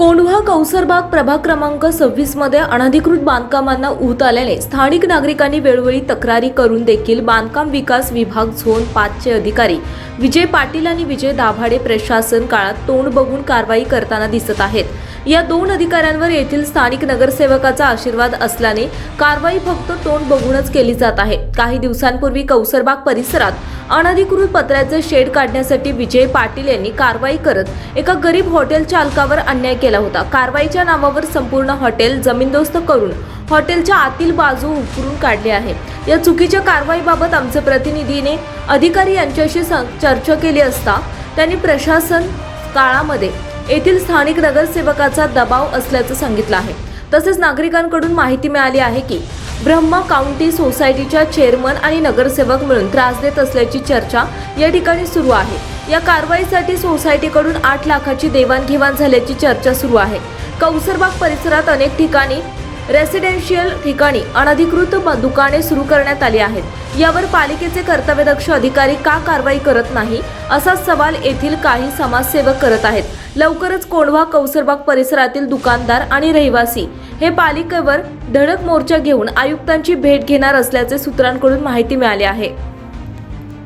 कोंढवा कौसरबाग प्रभाग क्रमांक सव्वीसमध्ये अनधिकृत बांधकामांना ऊत आल्याने स्थानिक नागरिकांनी वेळोवेळी तक्रारी करून देखील बांधकाम विकास विभाग झोन पाचचे अधिकारी विजय पाटील आणि विजय दाभाडे प्रशासन काळात तोंड बघून कारवाई करताना दिसत आहेत. या दोन अधिकाऱ्यांवर येथील स्थानिक नगरसेवकाचा आशीर्वाद असल्याने कारवाई फक्त तोंड बघूनच केली जात आहे. काही दिवसांपूर्वी कौसरबाग परिसरात अनधिकृत पत्र्याचे शेड काढण्यासाठी विजय पाटील यांनी कारवाई करत एका गरीब हॉटेल चालकावर अन्याय केला होता. कारवाईच्या नावावर संपूर्ण हॉटेल जमीनदोस्त करून हॉटेलच्या आतील बाजू उकरून काढली आहे. या चुकीच्या कारवाईबाबत आमचे प्रतिनिधीने अधिकारी यांच्याशी चर्चा केली असता त्यांनी प्रशासन काळामध्ये येथील स्थानिक नगरसेवकाचा दबाव असल्याचं सांगितलं आहे. तसेच नागरिकांकडून माहिती मिळाली आहे की ब्रह्मा काउंटी सोसायटीच्या चेअरमन आणि नगरसेवक मिळून त्रास देत असल्याची चर्चा या ठिकाणी सुरू आहे. या कारवाईसाठी सोसायटीकडून आठ लाखाची देवाणघेवाण झाल्याची चर्चा सुरू आहे. कौसरबाग परिसरात अनेक ठिकाणी रेसिडेन्शियल ठिकाणी अनधिकृत दुकाने सुरू करण्यात आली आहेत. यावर पालिकेचे कर्तव्यदक्ष अधिकारी का कारवाई करत नाही? असा सवाल येथील काही समाजसेवक करत आहेत. लवकरच कोंढवा कौसरबाग परिसरातील दुकानदार आणि रहिवासी हे पालिकेवर धडक मोर्चा घेऊन आयुक्तांची भेट घेणार असल्याचे सूत्रांकडून माहिती मिळाली आहे.